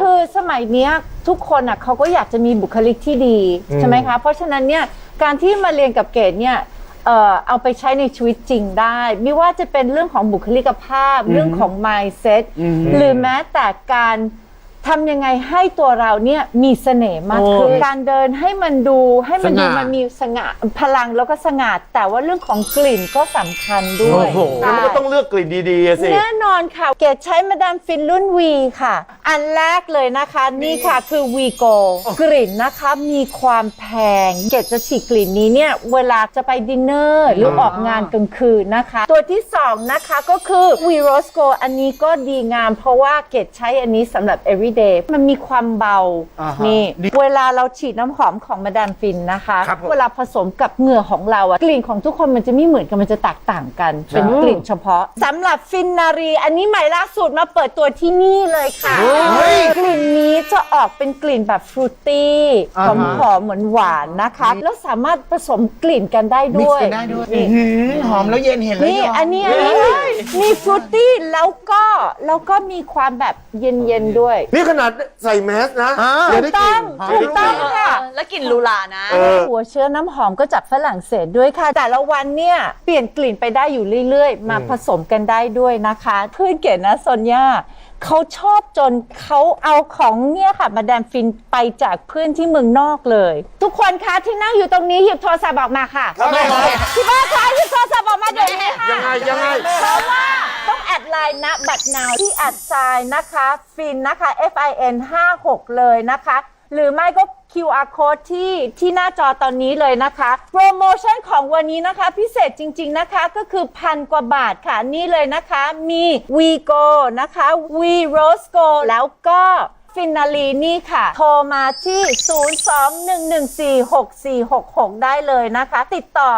คือสมัยเนี้ยทุกคนอะเขาก็อยากจะมีบุคลิกที่ดีใช่ไหมคะ เพราะฉะนั้นเนี่ยการที่มาเรียนกับเกดเนี่ยเอ่อเอาไปใช้ในชีวิตจริงได้ ไม่ว่าจะเป็นเรื่องของบุคลิกภาพ เรื่องของ mindset หรือแม้แต่การทำยังไงให้ตัวเราเนี่ยมีเสน่ห์มากขึ้นการเดินให้มันดูให้มันดูสง่ามั มันมีสง่าพลังแล้วก็สง่าแต่ว่าเรื่องของกลิ่นก็สำคัญด้วยโอ้โหแล้วมันก็ต้องเลือกกลิ่นดีๆอะสิ แน่นอนค่ะ เกดใช้มาดามฟินรุ่นวีค่ะ อันแรกเลยนะคะ นี่ค่ะคือวีโกกลิ่นนะคะมีความแพงเกดจะฉีดกลิ่นนี้เนี่ย เวลาจะไปดินเนอร์หรือออกงานกลางคืนนะคะ ตัวที่สองนะคะก็คือวีโรสโกอันนี้ก็ดีงาม เพราะว่าเกดใช้อันนี้สำหรับ everyday มันมีความเบา อ่าฮะนี่ ดีเวลาเราฉีดน้ำหอมของมาดามฟินนะคะ ครับผม เวลาผสมกับเหงื่อของเราอะกลิ่นของทุกคนมันจะไม่เหมือนกันมันจะแตกต่างกัน เป็นกลิ่นเฉพาะสำหรับฟินนารี อันนี้ใหม่ล่าสุดมาเปิดตัวที่นี่เลยค่ะ เฮ้ยกลิ่นนี้จะออกเป็นกลิ่นแบบฟรุตตี้อ่าหอมฮะหอมเหมือนหวานๆนะคะ แล้วสามารถผสมกลิ่นกันได้มิกด้วยซ์กันได้ด้วยนี่ อื้อหือหอมแล้วเย็นเห็นแล้วนี่ยอมอันนี้อันนี้มีฟรุตตี้แล้วก็แล้วก็มีความแบบเย็นๆด้วยนี่ขนาดใส่แมสนะอ่า ยังได้กลิ่นถูกต้องค่ะ แล้วกลิ่นลูลานะ เออ หัวเชื้อน้ำหอมก็จากฝรั่งเศสด้วยค่ะ แต่ละวันเนี่ยเปลี่ยนกลิ่นไปได้อยู่เรื่อย ๆ มาผสมกันได้ด้วยนะคะ เพื่อนเก๋นะซอนย่า เขาชอบจนเขาเอาของเนี่ยค่ะ มาดามฟินไปจากเพื่อนที่เมืองนอกเลย ทุกคนคะที่นั่งอยู่ตรงนี้หยิบโทรศัพท์ออกมาค่ะครับผมพี่บ้าคะหยิบโทรศัพท์ออกมาเดี๋ยวนี้ค่ะ ยังไงยังไง เพราะว่าต้องแอดไลน์นะบัตรนาวที่แอดไซน์นะคะ ฟินนะคะ F I N 56เลยนะคะ หรือไม่ก็ QR code ที่ที่หน้าจอตอนนี้เลยนะคะ โปรโมชั่นของวันนี้นะคะ พิเศษจริง ๆนะคะก็คือพันกว่าบาทค่ะนี่เลยนะคะมี v g o นะคะ v Rose Go แล้วก็ฟินาลีนี่ค่ะ โทรมาที่ 02-114-6466 ได้เลยนะคะ ติดต่อ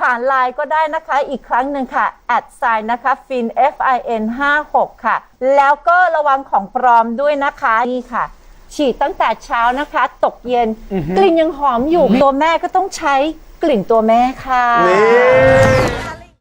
ผ่านไลน์ก็ได้นะคะอีกครั้งหนึ่งค่ะ แอดไซน์นะคะ fin f i n 5 6ค่ะ แล้วก็ระวังของปลอมด้วยนะคะ นี่ค่ะ ฉีดตั้งแต่เช้านะคะ ตกเย็น กลิ่นยังหอมอยู่ ตัวแม่ก็ต้องใช้กลิ่นตัวแม่ค่ะ นี่